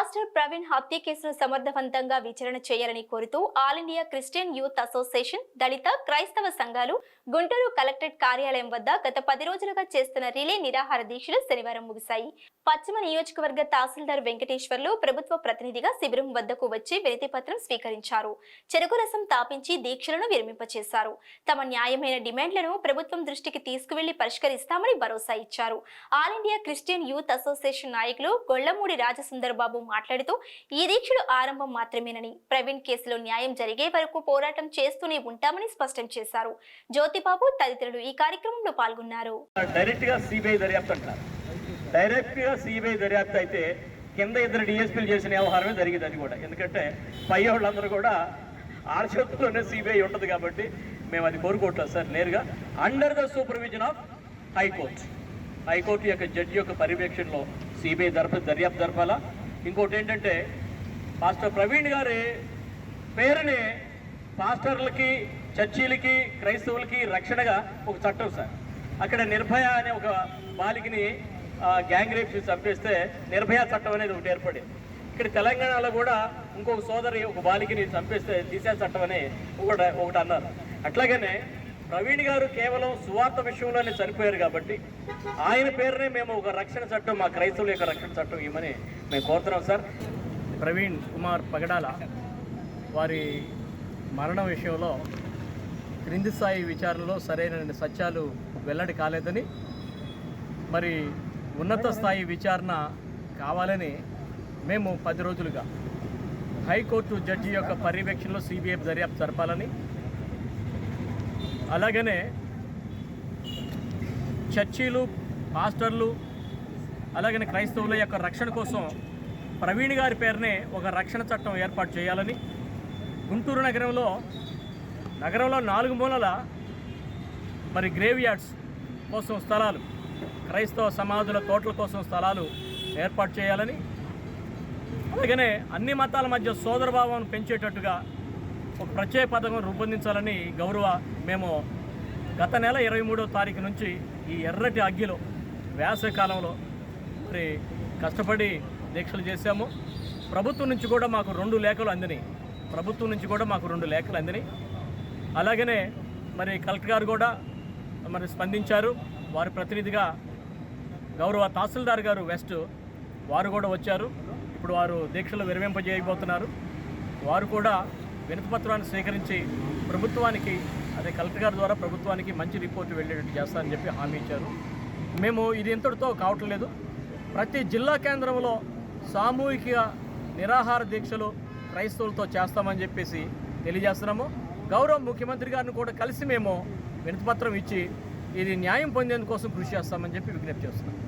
Pastor Praveen హత్య కేసును సమర్థవంతంగా విచారణ చేయాలని కోరుతూ All India Christian Youth Association దళిత క్రైస్తవ సంఘాలు గుంటూరు కలెక్టరేట్ కార్యాలయం వద్ద గత పది రోజులుగా చేస్తున్న రిలే నిరాహార దీక్షలు శనివారం ముగిశాయి. పశ్చిమ నియోజకవర్గ తహసీల్దార్ వెంకటేశ్వర్లు ప్రభుత్వ ప్రతినిధిగా శిబిరం వద్దకు వచ్చి వినతి పత్రం స్వీకరించారు. చెరుకు రసం తాపించి దీక్షలను విరమింపచేశారు. తమ న్యాయమైన డిమాండ్లను ప్రభుత్వం దృష్టికి తీసుకువెళ్ళి పరిష్కరిస్తామని భరోసా ఇచ్చారు. All India Christian Youth Association నాయకులు గొళ్ళమూడి రాజసుందర్ బాబు మాట్లాడుతూ ఈ దీక్షలు ఆరంభం మాత్రమేనని. ప్రవీణ్ కేసులో న్యాయం జరిగే వరకు పోరాటం చేస్తూనే ఉంటామని స్పష్టం చేశారు. జ్యోతిబాబు తదితరులు ఈ కార్యక్రమంలో పాల్గొన్నారు. డైరెక్ట్గా సిబిఐ దర్యాప్తు అంటారు డైరెక్ట్గా సిబిఐ దర్యాప్తు అయితే కింద ఇద్దరు డిఎస్పీలు చేసిన వ్యవహారమే జరిగింది అది కూడా. ఎందుకంటే పై వాళ్ళందరూ కూడా ఆడ చేతుల్లోనే సిబిఐ ఉంటుంది కాబట్టి మేము అది కోరుకోవట్లేదు సార్ నేరుగా. Under the supervision of high court high court యొక్క జడ్జి యొక్క పర్యవేక్షణలో సిబిఐ దర్ప దర్యాప్తు జరపాలా? ఇంకోటి ఏంటంటే పాస్టర్ ప్రవీణ్ గారి పేరుని పాస్టర్లకి చర్చీలకి క్రైస్తవులకి రక్షణగా ఒక చట్టం సార్. అక్కడ నిర్భయ అనే ఒక బాలికని గ్యాంగ్ రేప్ చేసి చంపేస్తే నిర్భయ చట్టం అనేది ఒకటి ఏర్పడింది. ఇక్కడ తెలంగాణలో కూడా ఇంకొక సోదరి ఒక బాలికని చంపేస్తే దిశా చట్టం అని ఒకటి ఒకటి అన్నారు. అట్లాగనే ప్రవీణ్ గారు కేవలం సువార్త విషయంలోనే చనిపోయారు కాబట్టి ఆయన పేరునే మేము ఒక రక్షణ చట్టం మా క్రైస్తవుల యొక్క రక్షణ చట్టం ఇవ్వమని మేము కోరుతున్నాం సార్. ప్రవీణ్ కుమార్ పగడాల వారి మరణం విషయంలో క్రింది స్థాయి విచారణలో సరైన సత్యాలు వెల్లడి కాలేదని మరి ఉన్నత స్థాయి విచారణ కావాలని మేము పది రోజులుగా హైకోర్టు జడ్జి యొక్క పర్యవేక్షణలో సిబిఐ దర్యాప్తు జరపాలని అలాగనే చర్చీలు పాస్టర్లు అలాగనే క్రైస్తవుల యొక్క రక్షణ కోసం ప్రవీణ్ గారి పేరునే ఒక రక్షణ చట్టం ఏర్పాటు చేయాలని గుంటూరు నగరంలో నగరంలో నాలుగు మూలల మరి గ్రేవ్ యార్డ్స్ కోసం స్థలాలు క్రైస్తవ సమాధుల తోటల కోసం స్థలాలు ఏర్పాటు చేయాలని అలాగనే అన్ని మతాల మధ్య సోదరభావం పెంచేటట్టుగా ఒక ప్రత్యేక పథకం రూపొందించాలని గౌరవ మేము గత నెల ఇరవై మూడో తారీఖు నుంచి ఈ ఎర్రటి అగ్గిలో వేసవికాలంలో మరి కష్టపడి దీక్షలు చేశాము. ప్రభుత్వం నుంచి కూడా మాకు రెండు లేఖలు అందినాయి. ప్రభుత్వం నుంచి కూడా మాకు రెండు లేఖలు అందినాయి. అలాగనే మరి కలెక్టర్ గారు కూడా మరి స్పందించారు. వారి ప్రతినిధిగా గౌరవ తహసీల్దార్ గారు వెస్ట్ వారు కూడా వచ్చారు. ఇప్పుడు వారు దీక్షలు విరమింపజేయబోతున్నారు. వారు కూడా వినతిపత్రాన్ని స్వీకరించి ప్రభుత్వానికి అదే కలెక్టర్ గారి ద్వారా ప్రభుత్వానికి మంచి రిపోర్ట్ వెళ్ళేటట్టు చేస్తారని చెప్పి హామీ ఇచ్చారు. మేము ఇది ఇంతటితో కావట్లేదు ప్రతి జిల్లా కేంద్రంలో సామూహిక నిరాహార దీక్షలు క్రైస్తవులతో చేస్తామని చెప్పేసి తెలియజేస్తున్నాము. గౌరవ ముఖ్యమంత్రి గారిని కూడా కలిసి మేము వినతిపత్రం ఇచ్చి ఇది న్యాయం పొందేందుకోసం కృషి చేస్తామని చెప్పి విజ్ఞప్తి చేస్తున్నాం.